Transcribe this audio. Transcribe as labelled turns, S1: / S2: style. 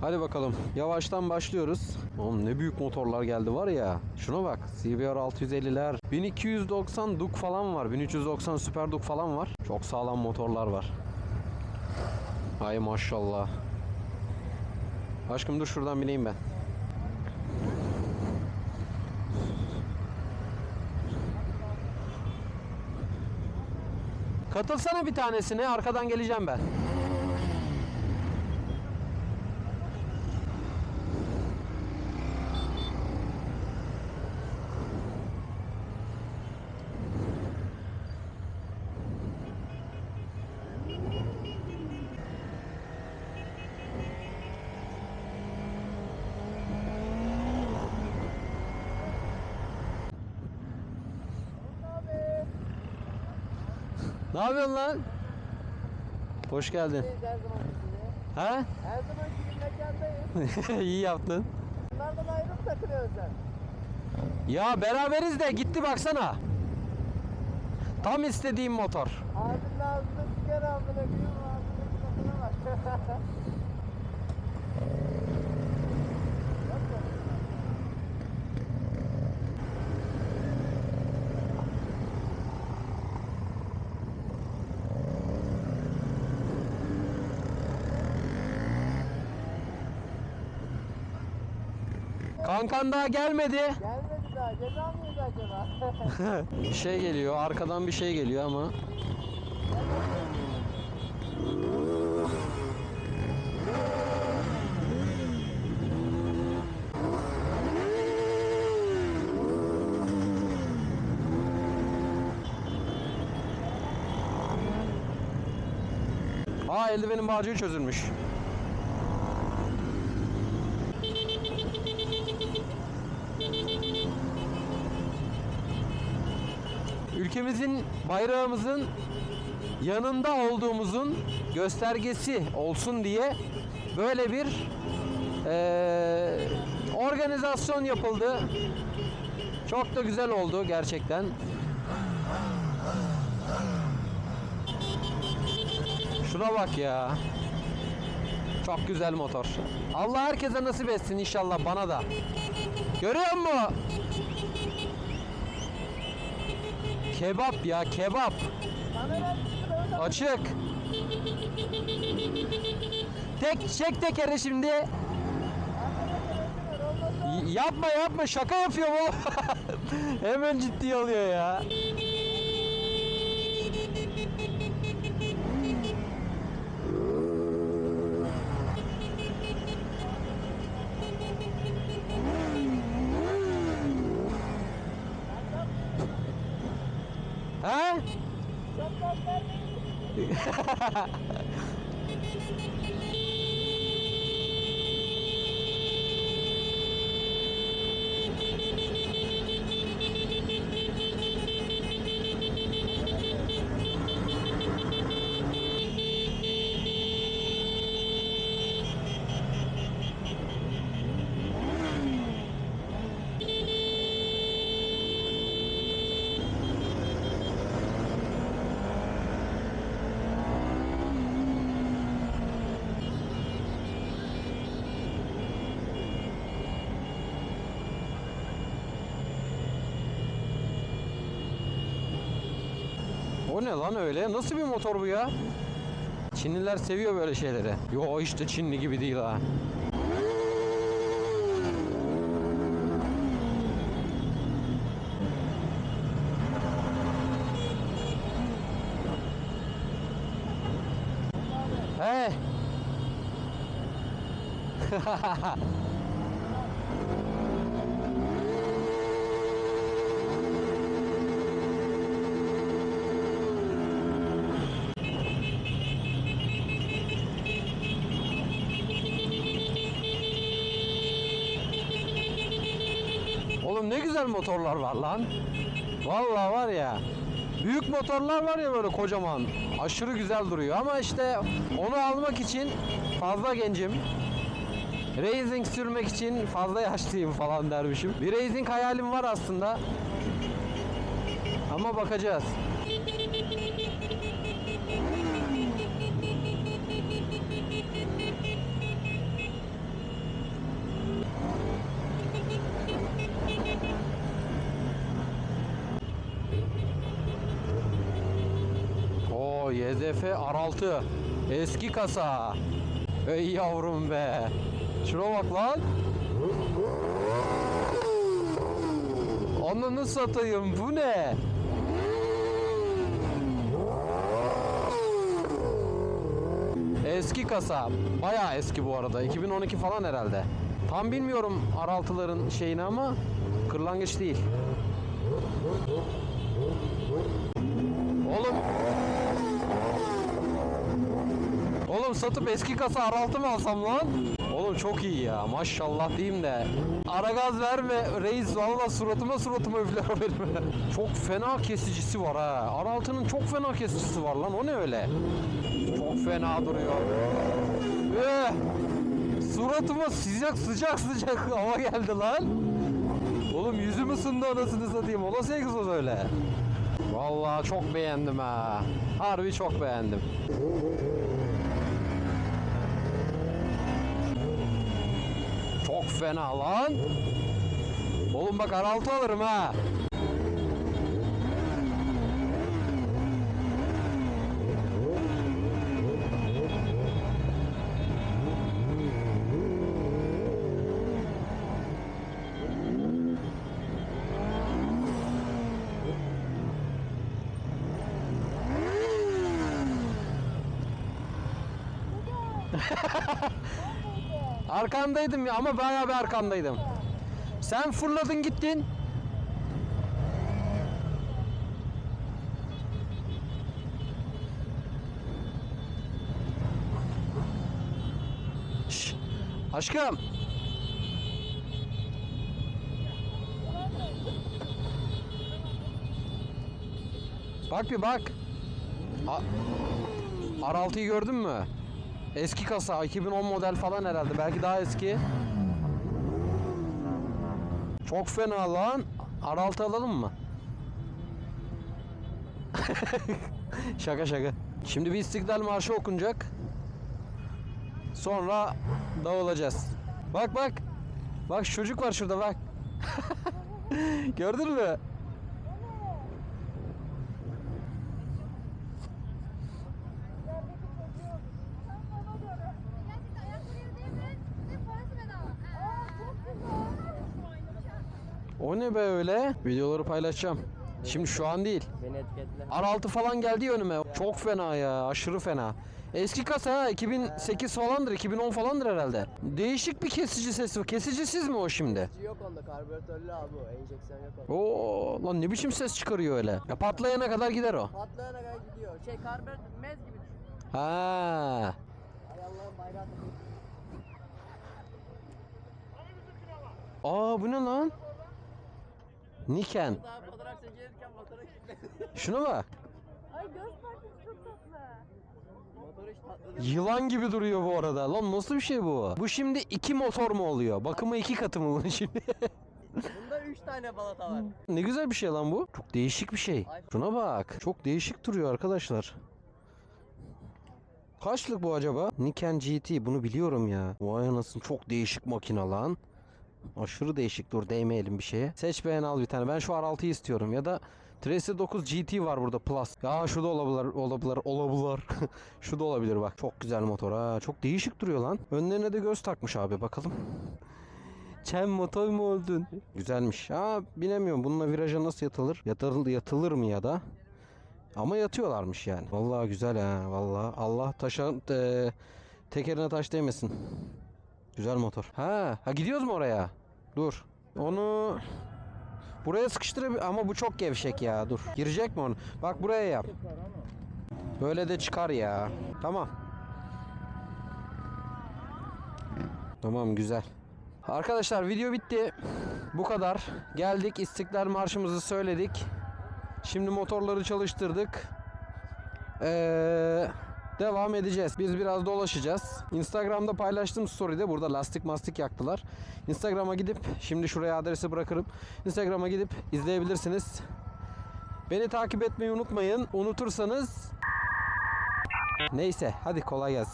S1: Hadi bakalım. Yavaştan başlıyoruz. Oğlum ne büyük motorlar geldi var ya. Şuna bak. CBR 650'ler. 1290 Duk falan var. 1390 Super Duk falan var. Çok sağlam motorlar var. Ay maşallah. Aşkım dur şuradan bineyim ben. Katılsana bir tanesine. Arkadan geleceğim ben. Ne yapıyorsun lan? Hoş geldin.
S2: Her zaman.
S1: Ha?
S2: Her zaman gibi mekandayız.
S1: İyi yaptın.
S2: Bunlardan ayrılıp takılıyoruz sen.
S1: Ya beraberiz de gitti baksana. Tam istediğim motor.
S2: Abinin ağzında sigara amına koyayım. Ağzındaki motora bak.
S1: Kankan daha gelmedi.
S2: Gelmedi daha. Ceza mı yedi acaba?
S1: Bir şey geliyor. Arkadan bir şey geliyor ama. Aa eldivenin bağcığı çözülmüş. Ülkemizin bayrağımızın yanında olduğumuzun göstergesi olsun diye böyle bir eee, organizasyon yapıldı. Çok da güzel oldu gerçekten. Şuna bak ya. Çok güzel motor. Allah herkese nasip etsin inşallah bana da. Görüyor musun? Kebap ya kebap.
S2: Açık.
S1: Tek çek tekeri şimdi. Yapma yapma şaka yapıyor bu. Hemen ciddi alıyor ya. He?
S2: çok
S1: Ne lan öyle? Nasıl bir motor bu ya? Çinliler seviyor böyle şeyleri. Yo işte Çinli gibi değil ha. He. Ne güzel motorlar var lan. Vallahi var ya. Büyük motorlar var ya böyle kocaman. Aşırı güzel duruyor ama işte onu almak için fazla gencim. Racing sürmek için fazla yaşlıyım falan dermişim. Bir racing hayalim var aslında. Ama bakacağız. TF R6. Eski kasa. Ey yavrum be. Şuna bak lan. Ananı satayım bu ne? Eski kasa. Bayağı eski bu arada. 2012 falan herhalde. Tam bilmiyorum R6'ların şeyini ama kırlangıç değil. Oğlum Oğlum satıp eski kasa R6 mı alsam lan? Oğlum çok iyi ya maşallah diyeyim de. Ara gaz verme reis valla suratıma suratıma üfler benim. çok fena kesicisi var ha. R6'nın çok fena kesicisi var lan o ne öyle? Çok fena duruyor. Eh, suratıma sıcak sıcak sıcak hava geldi lan. Oğlum yüzüm ısındı anasını satayım. O nasıl egzoz öyle? Vallahi çok beğendim ha. Harbi çok beğendim. Çok fena lan. Oğlum bak R6 alırım ha. Arkandaydım ya ama bayağı bir arkandaydım. Sen fırladın gittin. Şş, aşkım. Bak bir bak. A- R6'yı gördün mü? Eski kasa 2010 model falan herhalde belki daha eski. Çok fena lan. R6 alalım mı? şaka şaka. Şimdi bir İstiklal Marşı okunacak. Sonra dağılacağız. Bak bak. Bak çocuk var şurada bak. Gördün mü?
S3: Gerçekten ayakları yere değmeyin. Ve parası bedava. Aa, çok güzel.
S1: O ne be öyle? Videoları paylaşacağım. Şimdi şu an değil.
S2: Beni etiketle.
S1: R6 falan geldi önüme. Çok fena ya, aşırı fena. Eski kasa ha, 2008 falandır, 2010 falandır herhalde. Değişik bir kesici sesi. Kesicisiz mi o şimdi?
S2: Yok onda karbüratörlü abi o. Enjeksiyon yok onda.
S1: Oo, lan ne biçim ses çıkarıyor öyle? Ya patlayana kadar gider o.
S2: Patlayana kadar gidiyor. Şey karbüratör mez gibi düşün.
S1: Ha.
S2: Ay Allah'ın bayrağı takıyor.
S1: Aa bu ne lan? Niken.
S2: Daha fotoğraf çekilirken motora kilitledi.
S1: Şuna bak.
S3: Ay göz parçası çok tatlı.
S2: Motor hiç patladı.
S1: Yılan gibi duruyor bu arada. Lan nasıl bir şey bu? Bu şimdi iki motor mu oluyor? Bakımı iki katı mı bunun şimdi?
S2: Bunda 3 tane balata var.
S1: ne güzel bir şey lan bu. Çok değişik bir şey. Şuna bak. Çok değişik duruyor arkadaşlar. Kaçlık bu acaba? Niken GT bunu biliyorum ya. Vay anasını çok değişik makina lan. Aşırı değişik dur değmeyelim bir şeye. Seç beğen al bir tane. Ben şu R6'yı istiyorum ya da Tracer 9 GT var burada Plus. Ya şu da olabilir olabilir olabilir. şu da olabilir bak. Çok güzel motor ha. Çok değişik duruyor lan. Önlerine de göz takmış abi bakalım. Çem motor mu oldun? Güzelmiş. Ha bilemiyorum bununla viraja nasıl yatılır? Yatılır, yatılır mı ya da? Ama yatıyorlarmış yani. Vallahi güzel ha. Vallahi Allah taşa e, tekerine taş değmesin. Güzel motor. Ha, ha gidiyoruz mu oraya? Dur. Onu buraya sıkıştırabilir ama bu çok gevşek ya. Dur. Girecek mi onu? Bak buraya yap. Böyle de çıkar ya. Tamam. Tamam güzel. Arkadaşlar video bitti. Bu kadar. Geldik İstiklal Marşımızı söyledik. Şimdi motorları çalıştırdık. Ee, devam edeceğiz. Biz biraz dolaşacağız. Instagram'da paylaştığım story'de burada lastik mastik yaktılar. Instagram'a gidip şimdi şuraya adresi bırakırım. Instagram'a gidip izleyebilirsiniz. Beni takip etmeyi unutmayın. Unutursanız neyse hadi kolay gelsin.